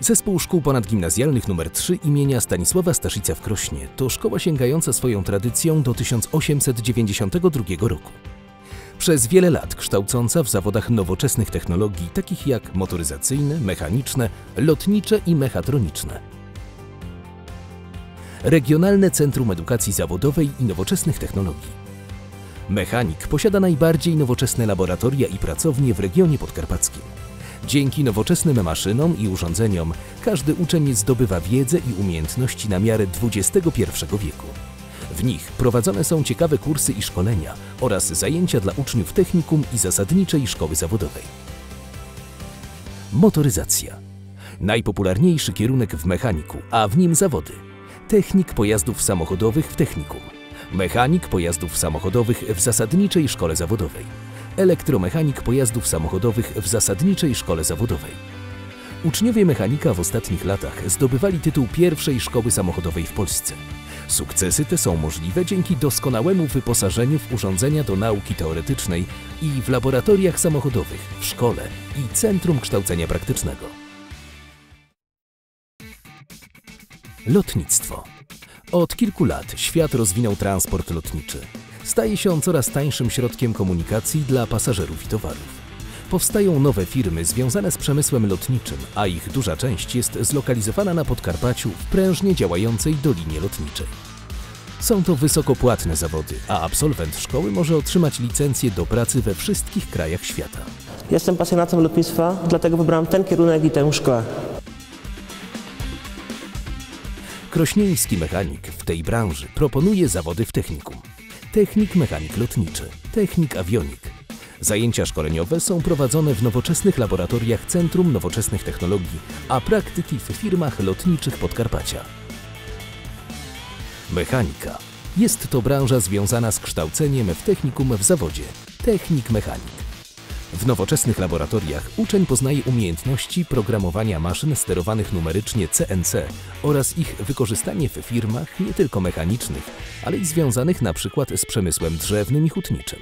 Zespół Szkół Ponadgimnazjalnych nr 3 imienia Stanisława Staszica w Krośnie to szkoła sięgająca swoją tradycją do 1892 roku. Przez wiele lat kształcąca w zawodach nowoczesnych technologii takich jak motoryzacyjne, mechaniczne, lotnicze i mechatroniczne. Regionalne Centrum Edukacji Zawodowej i Nowoczesnych Technologii. Mechanik posiada najbardziej nowoczesne laboratoria i pracownie w regionie podkarpackim. Dzięki nowoczesnym maszynom i urządzeniom każdy uczeń zdobywa wiedzę i umiejętności na miarę XXI wieku. W nich prowadzone są ciekawe kursy i szkolenia oraz zajęcia dla uczniów technikum i zasadniczej szkoły zawodowej. Motoryzacja. Najpopularniejszy kierunek w mechaniku, a w nim zawody. Technik pojazdów samochodowych w technikum. Mechanik pojazdów samochodowych w zasadniczej szkole zawodowej elektromechanik pojazdów samochodowych w zasadniczej szkole zawodowej. Uczniowie mechanika w ostatnich latach zdobywali tytuł pierwszej szkoły samochodowej w Polsce. Sukcesy te są możliwe dzięki doskonałemu wyposażeniu w urządzenia do nauki teoretycznej i w laboratoriach samochodowych, w szkole i Centrum Kształcenia Praktycznego. Lotnictwo. Od kilku lat świat rozwinął transport lotniczy staje się on coraz tańszym środkiem komunikacji dla pasażerów i towarów. Powstają nowe firmy związane z przemysłem lotniczym, a ich duża część jest zlokalizowana na Podkarpaciu w prężnie działającej dolinie lotniczej. Są to wysoko płatne zawody, a absolwent szkoły może otrzymać licencję do pracy we wszystkich krajach świata. Jestem pasjonatem lotnictwa, dlatego wybrałem ten kierunek i tę szkołę. Krośnieński mechanik w tej branży proponuje zawody w technikum technik mechanik lotniczy, technik awionik. Zajęcia szkoleniowe są prowadzone w nowoczesnych laboratoriach Centrum Nowoczesnych Technologii, a praktyki w firmach lotniczych Podkarpacia. Mechanika. Jest to branża związana z kształceniem w technikum w zawodzie technik mechanik. W nowoczesnych laboratoriach uczeń poznaje umiejętności programowania maszyn sterowanych numerycznie CNC oraz ich wykorzystanie w firmach nie tylko mechanicznych, ale i związanych przykład z przemysłem drzewnym i hutniczym.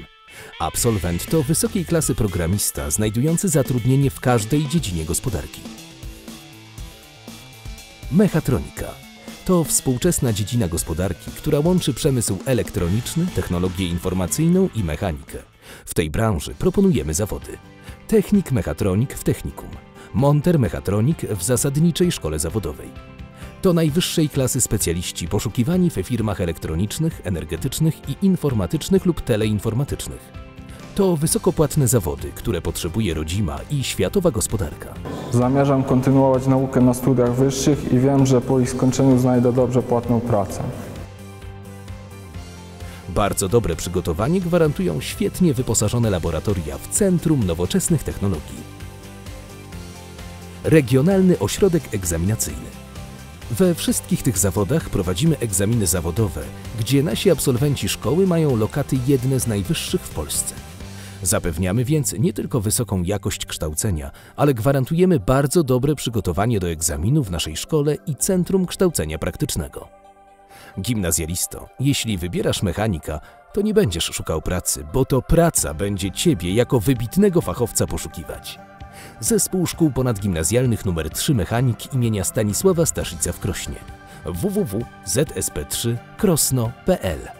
Absolwent to wysokiej klasy programista znajdujący zatrudnienie w każdej dziedzinie gospodarki. Mechatronika to współczesna dziedzina gospodarki, która łączy przemysł elektroniczny, technologię informacyjną i mechanikę. W tej branży proponujemy zawody. Technik mechatronik w technikum, monter mechatronik w zasadniczej szkole zawodowej. To najwyższej klasy specjaliści poszukiwani w firmach elektronicznych, energetycznych i informatycznych lub teleinformatycznych. To wysokopłatne zawody, które potrzebuje rodzima i światowa gospodarka. Zamierzam kontynuować naukę na studiach wyższych i wiem, że po ich skończeniu znajdę dobrze płatną pracę. Bardzo dobre przygotowanie gwarantują świetnie wyposażone laboratoria w Centrum Nowoczesnych Technologii. Regionalny Ośrodek Egzaminacyjny. We wszystkich tych zawodach prowadzimy egzaminy zawodowe, gdzie nasi absolwenci szkoły mają lokaty jedne z najwyższych w Polsce. Zapewniamy więc nie tylko wysoką jakość kształcenia, ale gwarantujemy bardzo dobre przygotowanie do egzaminu w naszej szkole i Centrum Kształcenia Praktycznego. Gimnazjalisto, jeśli wybierasz mechanika, to nie będziesz szukał pracy, bo to praca będzie Ciebie jako wybitnego fachowca poszukiwać. Zespół Szkół Ponadgimnazjalnych nr 3 Mechanik imienia Stanisława Staszica w Krośnie www.zsp3krosno.pl